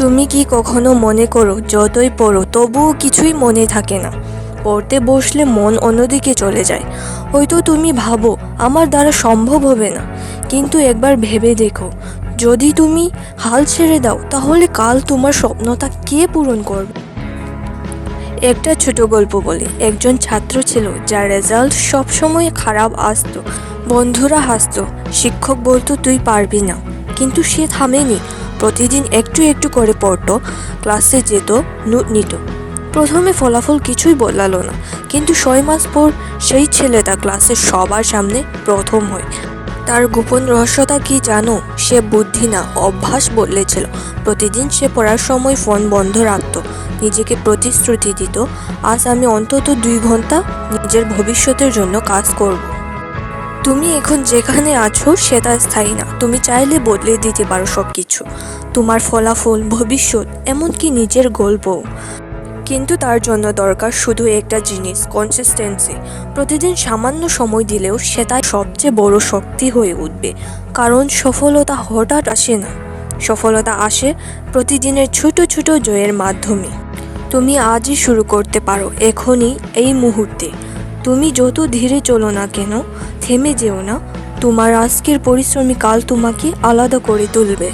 তুমি কি কখনো মনে করো, যতই পড়ো, তবুও কিছুই মনে থাকে না। পড়তে বসলে মন অন্যদিকে চলে যায়। হয়তো তুমি ভাবো, আমার দ্বারা সম্ভব হবে না। কিন্তু একবার ভেবে দেখো, যদি তুমি হাল ছেড়ে দাও, তাহলে কাল তোমার স্বপ্নটা কে পূরণ করবে? একটা ছোট গল্প বলি। একজন ছাত্র ছিল, যার রেজাল্ট সবসময় খারাপ আসতো। বন্ধুরা হাসতো, শিক্ষক বলতো, তুই পারবি না। কিন্তু সে থামেনি। প্রতিদিন একটু একটু করে পড়তো, ক্লাসে যেত, নোট নিত। প্রথমে ফলাফল কিছুই বদলালো না, কিন্তু ছয় মাস পর সেই ছেলেটা ক্লাসের সবার সামনে প্রথম হয়। তার গোপন রহস্যটা কি জানো? সে বুদ্ধি না, অভ্যাস বদলেছিল। প্রতিদিন সে পড়ার সময় ফোন বন্ধ রাখত, নিজেকে প্রতিশ্রুতি দিত। আজ আমি অন্তত দুই ঘণ্টা নিজের ভবিষ্যতের জন্য কাজ করব। তুমি এখন যেখানে আছো সেটা স্থায়ী না। তুমি চাইলে বদলে দিতে পারো সব কিছু তোমার ফলাফল, ভবিষ্যৎ, এমনকি নিজের গল্প কিন্তু তার জন্য দরকার শুধু একটা জিনিস কনসিস্টেন্সি প্রতিদিন সামান্য সময় দিলেও সেটা সবচেয়ে বড় শক্তি হয়ে উঠবে। কারণ সফলতা হঠাৎ আসে না। সফলতা আসে প্রতিদিনের ছোট ছোট জয়ের মাধ্যমে। তুমি আজই শুরু করতে পারো এখনই, এই মুহূর্তে। তুমি যত ধীরে চলো না কেন, থেমে যেও না। তোমার আজকের পরিশ্রমী কাল তোমাকে আলাদা করে তুলবে।